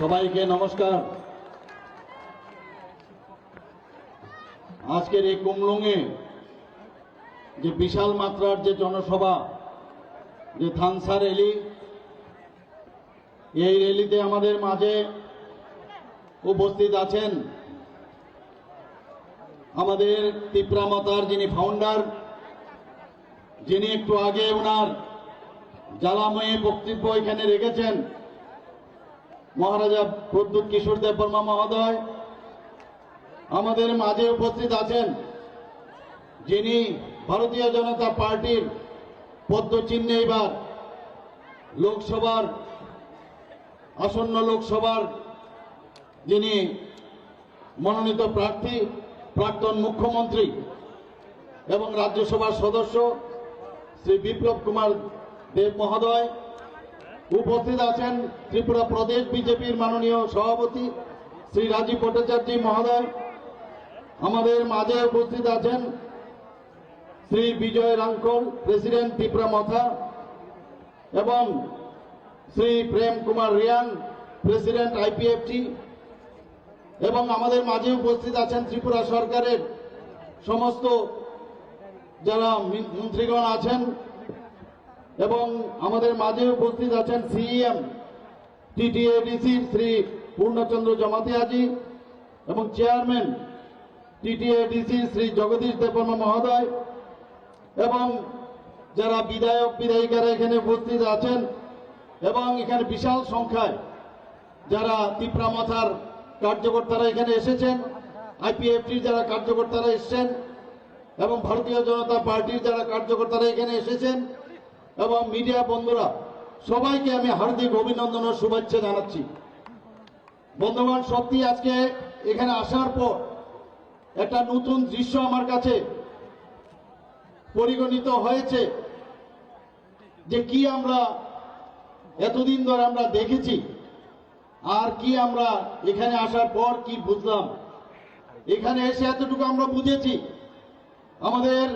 সবাইকে নমস্কার। আজকের এই কুমলুঙে যে বিশাল মাত্রার যে জনসভা, যে থানসা র্যালি, এই র্যালিতে আমাদের মাঝে উপস্থিত আছেন আমাদের তিপ্রামতার যিনি ফাউন্ডার যিনি একটু আগে ওনার জ্বালাময়ী বক্তব্য এখানে রেখেছেন মহারাজা প্রদ্যুৎ কিশোর দেব বর্মা মহোদয়। আমাদের মাঝে উপস্থিত আছেন যিনি ভারতীয় জনতা পার্টির পদ্মচিহ্নে এবার লোকসভার, আসন্ন লোকসভার যিনি মনোনীত প্রার্থী, প্রাক্তন মুখ্যমন্ত্রী এবং রাজ্যসভার সদস্য শ্রী বিপ্লব কুমার দেব মহোদয়, উপস্থিত আছেন ত্রিপুরা প্রদেশ বিজেপির মাননীয় সভাপতি শ্রী রাজীব ভট্টাচার্য মহোদয়। আমাদের মাঝে উপস্থিত আছেন শ্রী বিজয় রাঙ্কল, প্রেসিডেন্ট ত্রিপুরা মথা এবং শ্রী প্রেম কুমার রিয়াং, প্রেসিডেন্ট আইপিএফটি এবং আমাদের মাঝে উপস্থিত আছেন ত্রিপুরা সরকারের সমস্ত যারা মন্ত্রীগণ আছেন এবং আমাদের মাঝে উপস্থিত আছেন সিইএম টিটিএডিসি শ্রী পূর্ণচন্দ্র জমাতিয়াজি এবং চেয়ারম্যান টিটিএডিসি শ্রী জগদীশ দেববর্মা মহোদয় এবং যারা বিধায়ক, বিধায়িকারা এখানে উপস্থিত আছেন এবং এখানে বিশাল সংখ্যায় যারা তিপ্রামাথার কার্যকর্তারা এখানে এসেছেন, আইপিএফটির যারা কার্যকর্তারা এসেছেন এবং ভারতীয় জনতা পার্টির যারা কার্যকর্তারা এখানে এসেছেন এবং মিডিয়া বন্ধুরা, সবাইকে আমি হার্দিক অভিনন্দন ও শুভেচ্ছা জানাচ্ছি। বন্ধুগণ, সত্যি আজকে এখানে আসার পর একটা নতুন দৃশ্য আমার কাছে পরিগণিত হয়েছে যে কি আমরা এতদিন ধরে আমরা দেখেছি আর কি আমরা এখানে আসার পর কি বুঝলাম। এখানে এসে এতটুকু আমরা বুঝেছি। আমাদের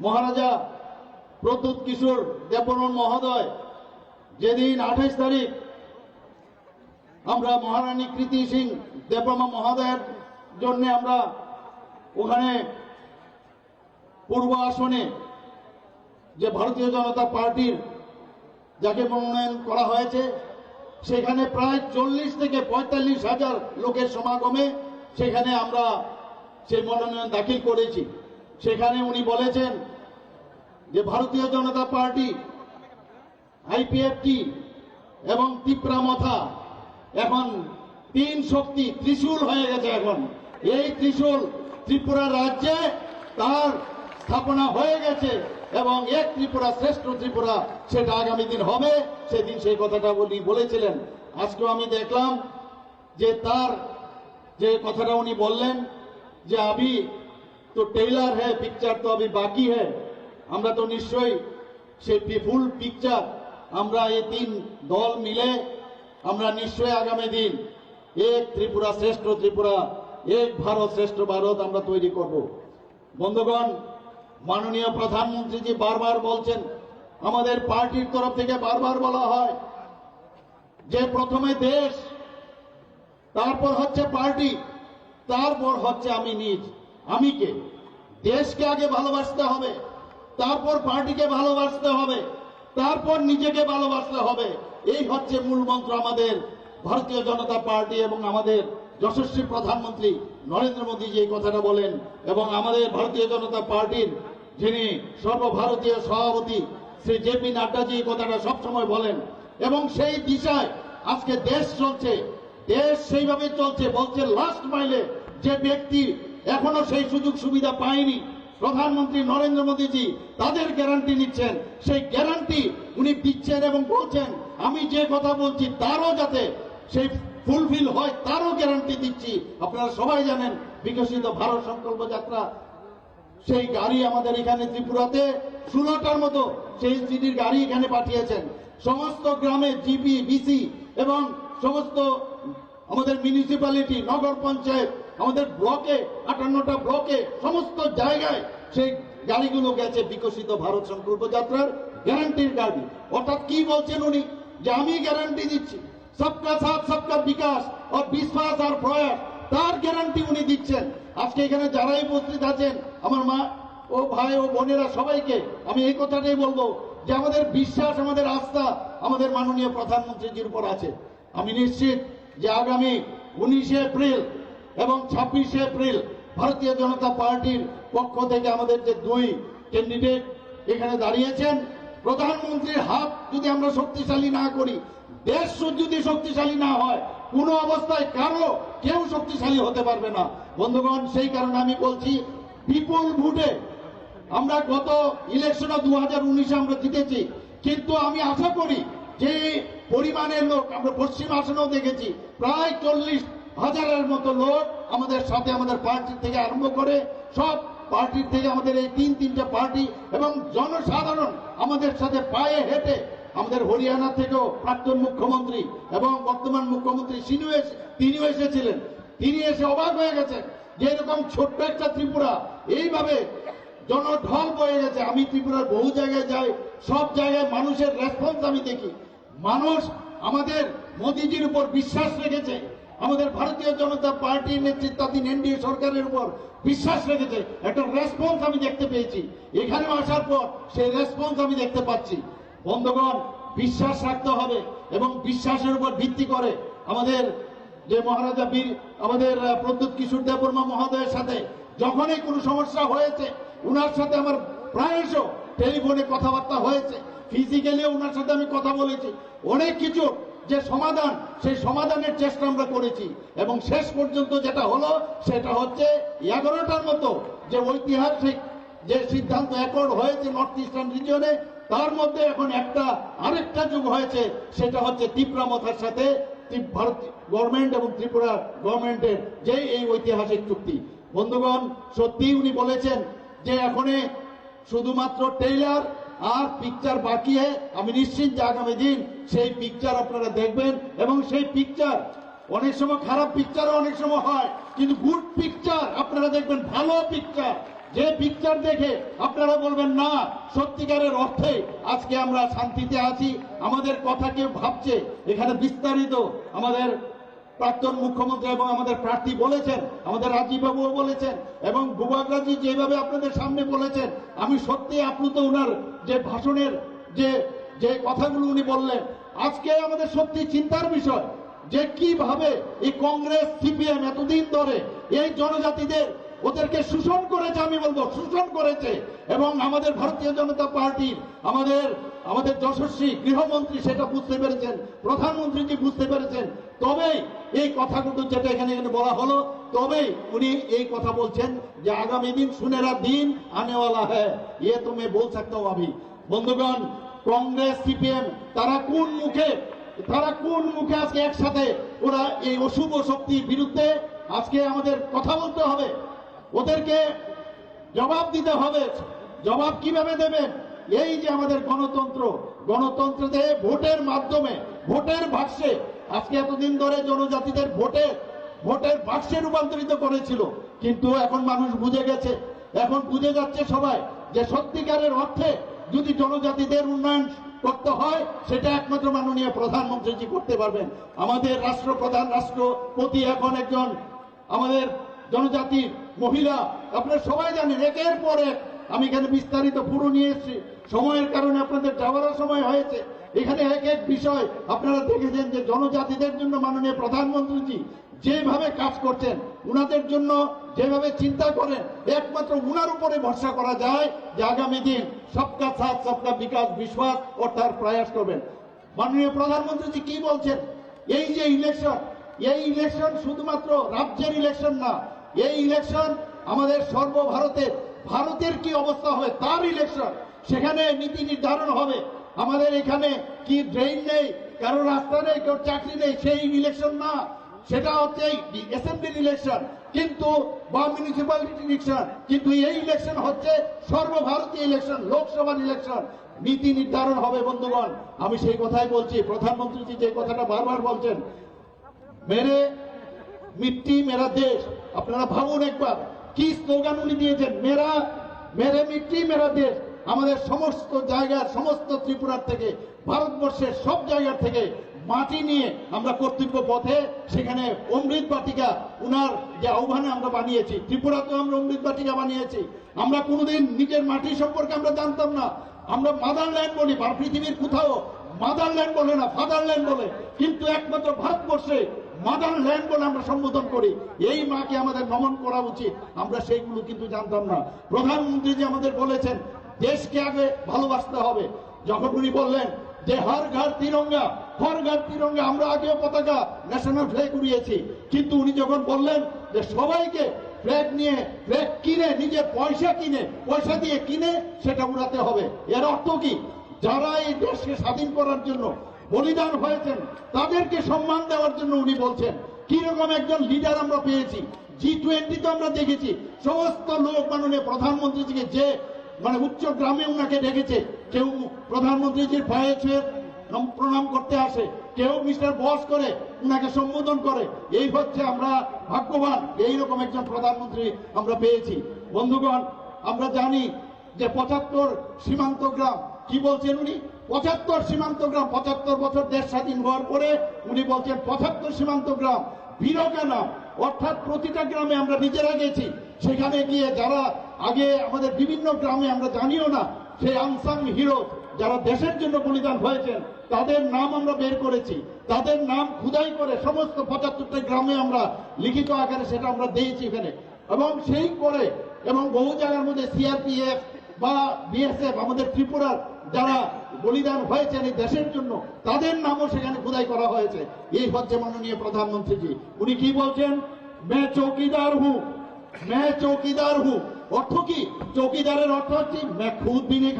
মহারাজা প্রদ্যুৎ কিশোর দেববর্মন মহোদয়, যেদিন আঠাইশ তারিখ আমরা মহারানী কৃতি সিং দেববর্মা মহোদয়ের জন্য আমরা ওখানে পূর্ব আসনে যে ভারতীয় জনতা পার্টির যাকে মনোনয়ন করা হয়েছে, সেখানে প্রায় চল্লিশ থেকে পঁয়তাল্লিশ হাজার লোকের সমাগমে সেখানে আমরা সেই মনোনয়ন দাখিল করেছি। সেখানে উনি বলেছেন যে ভারতীয় জনতা পার্টি আইপিএফটি এবং তিপ্রামথা এখন তিন শক্তি ত্রিশূল হয়ে গেছে এখন। এই ত্রিশূল ত্রিপুরা রাজ্যে তার স্থাপনা হয়ে গেছে এবং এক ত্রিপুরা শ্রেষ্ঠ ত্রিপুরা সেটা আগামী দিন হবে, সেদিন সেই কথাটা উনি বলেছিলেন। আজকেও আমি দেখলাম যে তার যে কথাটা উনি বললেন যে, আবি তো টেইলার হ্যাঁ পিকচার তো আবি বাকি হ্যাঁ আমরা তো নিশ্চয়ই সেই ফুল পিকচার আমরা এই তিন দল মিলে আমরা নিশ্চয়ই আগামী দিন এক ত্রিপুরা শ্রেষ্ঠ ত্রিপুরা, এক ভারত শ্রেষ্ঠ ভারত আমরা তৈরি করব। বন্ধুগণ, মাননীয় প্রধানমন্ত্রীজি বারবার বলছেন, আমাদের পার্টির তরফ থেকে বারবার বলা হয় যে প্রথমে দেশ, তারপর হচ্ছে পার্টি, তারপর হচ্ছে আমি নিজ, আমি কে? দেশকে আগে ভালোবাসতে হবে। তারপর পার্টিকে ভালোবাসতে হবে, তারপর নিজেকে ভালোবাসতে হবে। এই হচ্ছে মূল মন্ত্র আমাদের। ভারতীয় জনতা পার্টি এবং আমাদের যশস্বী প্রধানমন্ত্রী নরেন্দ্র মোদী যে কথাটা বলেন, এবং আমাদের ভারতীয় জনতা পার্টির যিনি সর্বভারতীয় সভাপতি শ্রী জেপি নাড্ডাজি এই কথাটা সবসময় বলেন, এবং সেই দিশায় আজকে দেশ চলছে, দেশ সেইভাবে চলছে, বলছে লাস্ট মাইলে যে ব্যক্তি এখনও সেই সুযোগ সুবিধা পায়নি প্রধানমন্ত্রী নরেন্দ্র মোদীজি তাদের গ্যারান্টি নিচ্ছেন। সেই গ্যারান্টি উনি দিচ্ছেন এবং বলছেন, আমি যে কথা বলছি তারও যাতে সেই ফুলফিল হয়, তারও গ্যারান্টি দিচ্ছি। আপনারা সবাই জানেন, বিকশিত ভারত সংকল্প যাত্রা, সেই গাড়ি আমাদের এখানে ত্রিপুরাতে ষোলোটার মতো সেই সিটির গাড়ি এখানে পাঠিয়েছেন। সমস্ত গ্রামে জিপি, বিসি এবং সমস্ত আমাদের মিউনিসিপ্যালিটি নগর পঞ্চায়েত আমাদের ব্লকে, আটান্নটা ব্লকে, সমস্ত জায়গায় সেই গাড়িগুলো গেছে বিকশিত ভারত সংকল্প যাত্রার গ্যারান্টির গাড়ি। অর্থাৎ কি বলছেন উনি? যে আমি গ্যারান্টি দিচ্ছি। সবকা সাথ, সবকা বিকাশ ও বিশ্বাস আর প্রয়াস, তার গ্যারান্টি উনি দিচ্ছেন। আজকে এখানে যারাই উপস্থিত আছেন, আমার মা ও ভাই ও বোনেরা সবাইকে আমি এই কথাটাই বলব যে আমাদের বিশ্বাস, আমাদের আস্থা, আমাদের মাননীয় প্রধানমন্ত্রীজির উপর আছে। আমি নিশ্চিত যে আগামী উনিশে এপ্রিল এবং ছাব্বিশে এপ্রিল ভারতীয় জনতা পার্টির পক্ষ থেকে আমাদের যে দুই ক্যান্ডিডেট এখানে দাঁড়িয়েছেন, প্রধানমন্ত্রীর হাত যদি আমরা শক্তিশালী না করি, দেশ যদি শক্তিশালী না হয়, কোনো অবস্থায় কারও কেউ শক্তিশালী হতে পারবে না। বন্ধুগণ, সেই কারণে আমি বলছি বিপুল ভোটে আমরা গত ইলেকশনে দু হাজার উনিশে আমরা জিতেছি। কিন্তু আমি আশা করি যে পরিমাণের লোক, আমরা পশ্চিম আসনেও দেখেছি, প্রায় চল্লিশ হাজারের মতো লোক আমাদের সাথে আমাদের পার্টি থেকে আরম্ভ করে সব পার্টির থেকে আমাদের এই তিন তিনটা পার্টি এবং জনসাধারণ আমাদের সাথে পায়ে হেঁটে আমাদের হরিয়ানা থেকেও প্রাক্তন মুখ্যমন্ত্রী এবং বর্তমান মুখ্যমন্ত্রী এসে- তিনিও এসেছিলেন। তিনি এসে অবাক হয়ে গেছেন যে এরকম ছোট্ট একটা ত্রিপুরা এইভাবে জনঢল বয়ে গেছে। আমি ত্রিপুরার বহু জায়গায় যাই, সব জায়গায় মানুষের রেসপন্স আমি দেখি। মানুষ আমাদের মোদিজির উপর বিশ্বাস রেখেছে। আমাদের ভারতীয় জনতা পার্টির নেতৃত্বাধীন এনডিএ সরকারের উপর বিশ্বাস রেখেছে। একটা রেসপন্স আমি দেখতে পেয়েছি। এখানে আসার পর সেই রেসপন্স আমি দেখতে পাচ্ছি। বন্ধুগণ, বিশ্বাস রাখতে হবে এবং বিশ্বাসের উপর ভিত্তি করে আমাদের যে মহারাজা বীর, আমাদের প্রদ্যুৎ কিশোর দেববর্মা মহোদয়ের সাথে যখনই কোনো সমস্যা হয়েছে, উনার সাথে আমার প্রায়শ টেলিফোনে কথাবার্তা হয়েছে। ফিজিক্যালি ওনার সাথে আমি কথা বলেছি। অনেক কিছু যে সমাধান, সেই সমাধানের চেষ্টা আমরা করেছি। এবং শেষ পর্যন্ত যেটা হলো, সেটা হচ্ছে এগারোটার মতো যে ঐতিহাসিক যে সিদ্ধান্ত অ্যাকর্ড হয়েছে নর্থ ইস্টার্ন রিজিয়নে তার মধ্যে এখন একটা আরেকটা যুগ হয়েছে, সেটা হচ্ছে ত্রিপুরা মথার সাথে ভারত গভর্নমেন্ট এবং ত্রিপুরা গভর্নমেন্টের যে এই ঐতিহাসিক চুক্তি। বন্ধুগণ সত্যি উনি বলেছেন যে এখনে শুধুমাত্র টেইলার আর পিকচার বাকি আমি নিশ্চিত যে আগামী দিন সেই পিকচার আপনারা দেখবেন এবং সেই পিকচার অনেক সময় খারাপ পিকচারও অনেক সময় হয়, কিন্তু গুড পিকচার আপনারা দেখবেন, ভালো পিকচার যে পিকচার দেখে আপনারা বলবেন, না, সত্যিকারের অর্থে আজকে আমরা শান্তিতে আছি। আমাদের কথা কেউ ভাবছে। এখানে বিস্তারিত আমাদের প্রাক্তন মুখ্যমন্ত্রী এবং আমাদের প্রার্থী বলেছেন, আমাদের রাজীব বাবুও বলেছেন, এবং বুবাগরাজি যেভাবে আপনাদের সামনে বলেছেন, আমি সত্যি আপ্লুত ওনার যে ভাষণের যে যে কথাগুলো উনি বললেন। আজকে আমাদের সত্যি চিন্তার বিষয় যে কীভাবে এই কংগ্রেস, সিপিএম এতদিন ধরে এই জনজাতিদের ওদেরকে শোষণ করেছে, আমি বলব, শোষণ করেছে, এবং আমাদের ভারতীয় জনতা পার্টির, আমাদের আমাদের যশস্বী গৃহমন্ত্রী সেটা বুঝতে পেরেছেন প্রধানমন্ত্রীকে বুঝতে পেরেছেন। তবেই এই কথাগুলো যেটা এখানে এখানে বলা হলো তবেই উনি এই কথা বলছেন যে আগামী দিন সুনেরা দিন আনেওয়ালা হ্যাঁ ইয়ে তুমি বল থাকতাম আমি বন্ধুগণ, কংগ্রেস, সিপিএম, তারা কোন মুখে, তারা কোন মুখে আজকে একসাথে ওরা এই অশুভ শক্তির বিরুদ্ধে আজকে আমাদের কথা বলতে হবে? ওদেরকে জবাব দিতে হবে। জবাব কীভাবে দেবেন? এই যে আমাদের গণতন্ত্র, গণতন্ত্রতে ভোটের মাধ্যমে, ভোটের বাক্সে, আজকে এতদিন ধরে জনজাতিদের ভোটে, ভোটের বাক্সে রূপান্তরিত করেছিল। কিন্তু এখন মানুষ বুঝে গেছে, এখন বুঝে যাচ্ছে সবাই যে সত্যিকারের অর্থে যদি জনজাতিদের উন্নয়ন করতে হয়, সেটা একমাত্র মাননীয় প্রধানমন্ত্রীজি করতে পারবেন। আমাদের রাষ্ট্রপ্রধান রাষ্ট্রপতি এখন একজন আমাদের জনজাতির মহিলা। আপনারা সবাই জানেন, একের পর এক আমি এখানে বিস্তারিত পুরো নিয়ে এসেছি। সময়ের কারণে আপনাদের যাওয়ারও সময় হয়েছে। এখানে এক এক বিষয় আপনারা দেখেছেন যে জনজাতিদের জন্য মাননীয় প্রধানমন্ত্রীজি যেভাবে কাজ করছেন, উনাদের জন্য যেভাবে চিন্তা করেন, একমাত্র উনার উপরে ভরসা করা যায় যে আগামী দিন সবকা সাথ, সবকা বিকাশ, বিশ্বাস ও তার প্রয়াস করবেন। মাননীয় প্রধানমন্ত্রীজি কি বলছেন? এই যে ইলেকশন এই ইলেকশন শুধুমাত্র রাজ্যের ইলেকশন না, এই ইলেকশন আমাদের সর্বভারতের ভারতের কি অবস্থা হবে তার ইলেকশন সেখানে নীতি নির্ধারণ হবে। আমাদের এখানে কি ড্রেন নেই, কারও রাস্তা নেই কেউ চাকরি নেই, সেই ইলেকশন না। সেটা হচ্ছে অ্যাসেম্বলির ইলেকশন কিন্তু বা মিউনিসিপ্যালিটি ইলেকশন কিন্তু এই ইলেকশন হচ্ছে সর্বভারতীয় ইলেকশন লোকসভার ইলেকশন নীতি নির্ধারণ হবে, বন্ধুগণ। আমি সেই কথাই বলছি। প্রধানমন্ত্রীজি যে কথাটা বারবার বলছেন, মেরে মিট্টি, মেরা দেশ। আপনারা ভাবুন একবার, কি স্লোগান উনি দিয়েছেন, মেরা, মেরে মিট্টি, মেরা দেশ। আমাদের সমস্ত জায়গার, সমস্ত ত্রিপুরার থেকে, ভারতবর্ষের সব জায়গার থেকে মাটি নিয়ে আমরা কর্তব্য পথে সেখানে অমৃত বাটিকা, উনার যে আহ্বানে আমরা বানিয়েছি। ত্রিপুরাতেও আমরা অমৃত বাটিকা বানিয়েছি। আমরা কোনোদিন নিজের মাটি সম্পর্কে আমরা জানতাম না। আমরা মাদারল্যান্ড বলি, বা পৃথিবীর কোথাও মাদারল্যান্ড বলে না, ফাদারল্যান্ড বলে। কিন্তু একমাত্র ভারতবর্ষে মাদারল্যান্ড বলে আমরা সম্বোধন করি। এই মাকে আমাদের নমন করা উচিত। আমরা সেইগুলো কিন্তু জানতাম না। প্রধানমন্ত্রী যে আমাদের বলেছেন দেশকে আগে ভালোবাসতে হবে। যখন উনি বললেন যে হর ঘর তিরঙ্গা, হর ঘর তিরঙ্গা, আমরা আগেও পতাকা ন্যাশনাল ফ্ল্যাগ উড়িয়েছি। কিন্তু উনি যখন বললেন যে সবাইকে ফ্ল্যাগ নিয়ে ফ্ল্যাগ কিনে, নিজের পয়সা কিনে, পয়সা দিয়ে কিনে, সেটা উড়াতে হবে। এর অর্থ কি? যারা এই দেশকে স্বাধীন করার জন্য বলিদান হয়েছেন, তাদেরকে সম্মান দেওয়ার জন্য উনি বলছেন, কীরকম একজন লিডার আমরা পেয়েছি। জি টোয়েন্টি তো আমরা দেখেছি, সমস্ত লোক মাননীয় প্রধানমন্ত্রীজিকে যে মানে উচ্চ গ্রামে উনাকে ডেকেছে। কেউ প্রধানমন্ত্রীজির পায়ে ছুঁয়ে প্রণাম করতে আসে। কেউ মিস্টার বস করে উনাকে সম্বোধন করে। এই হচ্ছে আমরা ভাগ্যবান। এইরকম একজন প্রধানমন্ত্রী আমরা পেয়েছি। বন্ধুগণ, আমরা জানি যে পঁচাত্তর সীমান্ত গ্রাম, কি বলছেন উনি? পঁচাত্তর সীমান্ত গ্রাম, পঁচাত্তর বছর দেশ স্বাধীন হওয়ার পরে উনি বলছেন পঁচাত্তর সীমান্ত গ্রাম বীরকা নাম। অর্থাৎ প্রতিটা গ্রামে আমরা নিজেরা গেছি। সেখানে গিয়ে যারা আগে আমাদের বিভিন্ন গ্রামে আমরা জানিও না, সেই আনসাং হিরো যারা দেশের জন্য বলিদান হয়েছেন, তাদের নাম আমরা বের করেছি। তাদের নাম খুদাই করে সমস্ত পঁচাত্তরটা গ্রামে আমরা লিখিত আকারে সেটা আমরা দিয়েছি এখানে। এবং সেই করে এবং বহু জায়গার মধ্যে সিআরপিএফ বা বিএসএফ আমাদের ত্রিপুরার যারা বলিদান হয়েছেন এই দেশের জন্য, তাদের নামও সেখানে খোদাই করা হয়েছে। এই হচ্ছে মাননীয় প্রধানমন্ত্রীজি। উনি কি বলছেন? মে চৌকিদার হু, মে চৌকিদার হু। অর্থ কি? চৌকিদারের অর্থ হচ্ছে मैं खुद भी नहीं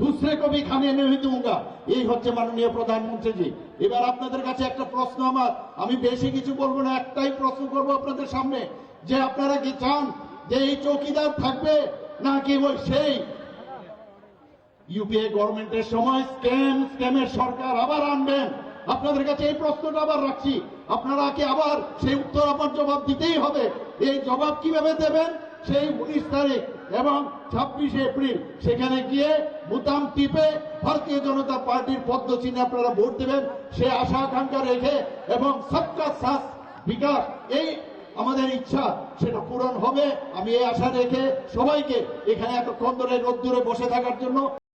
দুসরে কবি খানে भी खाने এই হচ্ছে মাননীয় প্রধানমন্ত্রীজি। এবার আপনাদের কাছে একটা প্রশ্ন আমার। আমি বেশি কিছু বলব না, একটাই প্রশ্ন করব আপনাদের সামনে। যে আপনারা কি চান যে এই চৌকিদার থাকবে, নাকি ওই সেই? ইউপিএ গভর্নমেন্টের সময় স্ক্যাম, স্ক্যামের সরকার আবার আনবেন। আপনাদের কাছে এই প্রশ্নটা আবার রাখছি। আপনারা কি আবার সেই উত্তর আমার জবাব দিতেই হবে? এই জবাব কীভাবে দেবেন? সেই উনিশ তারিখ এবং ছাব্বিশে এপ্রিল। সেখানে গিয়ে বুতাম টিপে ভারতীয় জনতা পার্টির পদ্ম চিহ্নে আপনারা ভোট দেবেন, সে আশা আকাঙ্ক্ষা রেখে এবং সবকা সাথ বিকাশ, এই আমাদের ইচ্ছা, সেটা পূরণ হবে। আমি এই আশা রেখে সবাইকে এখানে এতক্ষণ ধরে রোদ্দুরে বসে থাকার জন্য